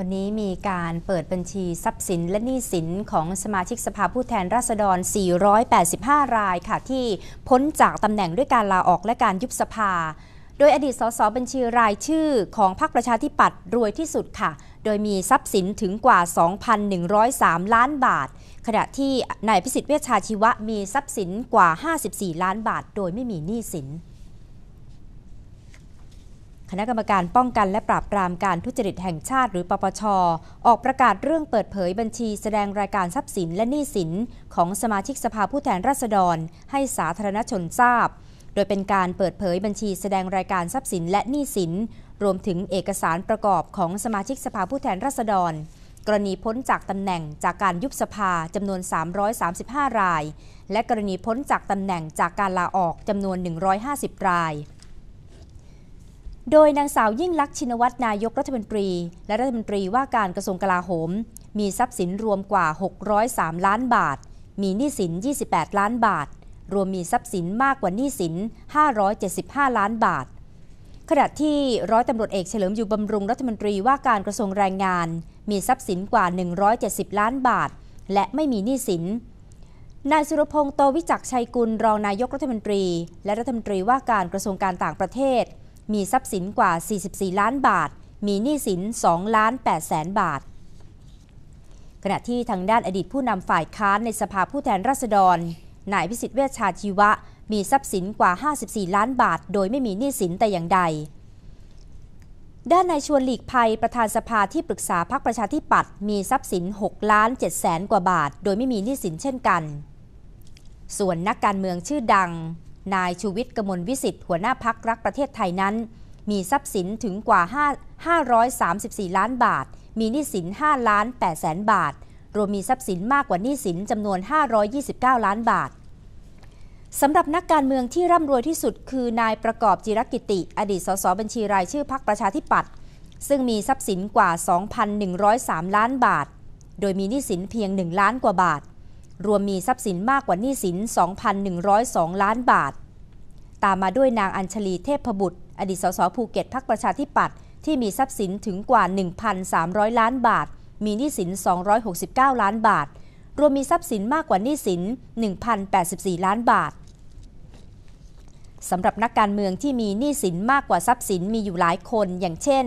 วันนี้มีการเปิดบัญชีทรัพย์สินและหนี้สินของสมาชิกสภาผู้แทนราษฎร 485 รายค่ะ ที่พ้นจากตำแหน่งด้วยการลาออกและการยุบสภา โดยอดีตสสบัญชีรายชื่อของพรรคประชาธิปัตย์รวยที่สุดค่ะ โดยมีทรัพย์สินถึงกว่า 2,103 ล้านบาท ขณะที่นายพิสิทธิ์เวชชาชีวะมีทรัพย์สินกว่า 54 ล้านบาท โดยไม่มีหนี้สิน คณะกรรมการป้องกันและปราบปรามการทุจริตแห่งชาติหรือปปช ออกประกาศเรื่องเปิดเผยบัญชีแสดงรายการทรัพย์สินและหนี้สิน ของสมาชิกสภาผู้แทนราษฎร ให้สาธารณชนทราบ โดยเป็นการเปิดเผยบัญชีแสดงรายการทรัพย์สินและหนี้สิน รวมถึงเอกสารประกอบของสมาชิกสภาผู้แทนราษฎร กรณีพ้นจากตำแหน่งจากการยุบสภาจำนวน 335 ราย และกรณีพ้นจากตำแหน่งจากการลาออกจำนวน 150 ราย โดยนางสาวยิ่งลักษณ์ชินวัตรนายกรัฐมนตรี และรัฐมนตรีว่าการกระทรวงกลาโหม มีทรัพย์สินรวมกว่า 603 ล้านบาท มีหนี้สิน 28 ล้านบาท รวมมีทรัพย์สินมากกว่าหนี้สิน 575 ล้านบาท ขณะที่ร้อยตำรวจเอกเฉลิมอยู่บำรุงรัฐมนตรีว่าการกระทรวงแรงงาน มีทรัพย์สินกว่า 170 ล้านบาท และไม่มีหนี้สินนายสุรพงษ์โตวิจักชัยกุลรองนายกรัฐมนตรี และรัฐมนตรีว่าการกระทรวงการต่างประเทศ มีทรัพย์สินกว่า 44 ล้านบาท มีหนี้สิน2ล้าน8แสนบาท ขณะที่ทางด้านอดีตผู้นำฝ่ายค้านในสภาผู้แทนราษฎร นายพิสิทธิ์เวชชาชีวะ มีทรัพย์สินกว่า 54 ล้านบาท โดยไม่มีหนี้สินแต่อย่างใด ด้านนายชวนหลีกภัยประธานสภาที่ปรึกษาพรรคประชาธิปัตย์มีทรัพย์สิน6ล้าน7แสนกว่าบาท โดยไม่มีหนี้สินเช่นกัน ส่วนนักการเมืองชื่อดัง นายชูวิทย์กมลวิสิทธิ์หัวหน้าพักรักประเทศไทยนั้น มีทรัพย์สินถึงกว่า5 534 ล้านบาท มีหนี้สิน 5 ล้าน8แสนบาท รวมมีทรัพย์สินมากกว่าหนี้สินจำนวน 529 ล้านบาทสำหรับนักการเมืองที่ร่ำรวยที่สุด คือนายประกอบจิรกิติ อดีตสสบัญชีรายชื่อพรรคประชาธิปัตย์ซึ่งมีทรัพย์สินกว่า 2,103 ล้านบาท โดยมีหนี้สินเพียง 1 ล้านกว่าบาท รวมมีทรัพย์สินมากกว่าหนี้สิน 2,102 ล้านบาท ตามมาด้วยนางอัญชลีเทพบุตร อดีตสสภูเก็ตพรรคประชาธิปัตย์ที่มีทรัพย์สินถึงกว่า 1,300 ล้านบาท มีหนี้สิน 269 ล้านบาท รวมมีทรัพย์สินมากกว่าหนี้สิน 1,084 ล้านบาทสำหรับนักการเมืองที่มีหนี้สินมากกว่าทรัพย์สินมีอยู่หลายคน อย่างเช่น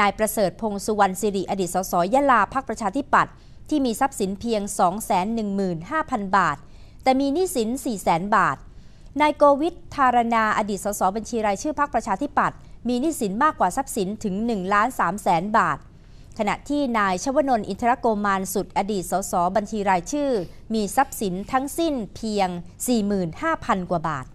นายประเสริฐพงษ์สุวรรณสิริอดีตสสยะลาพรรคประชาธิปัตย์ ที่มีทรัพย์สินเพียง 215,000 บาท แต่มีหนี้สิน 400,000 บาท นายโกวิทธารณาอดีตสสบัญชีรายชื่อพรรคประชาธิปัตย์มีหนี้สินมากกว่าทรัพย์สินถึง1ล้าน3แสนบาท ขณะที่นายชวนนท์อินทรโกมานสุดอดีตสสบัญชีรายชื่อ มีทรัพย์สินทั้งสิ้นเพียง 45,000 กว่าบาท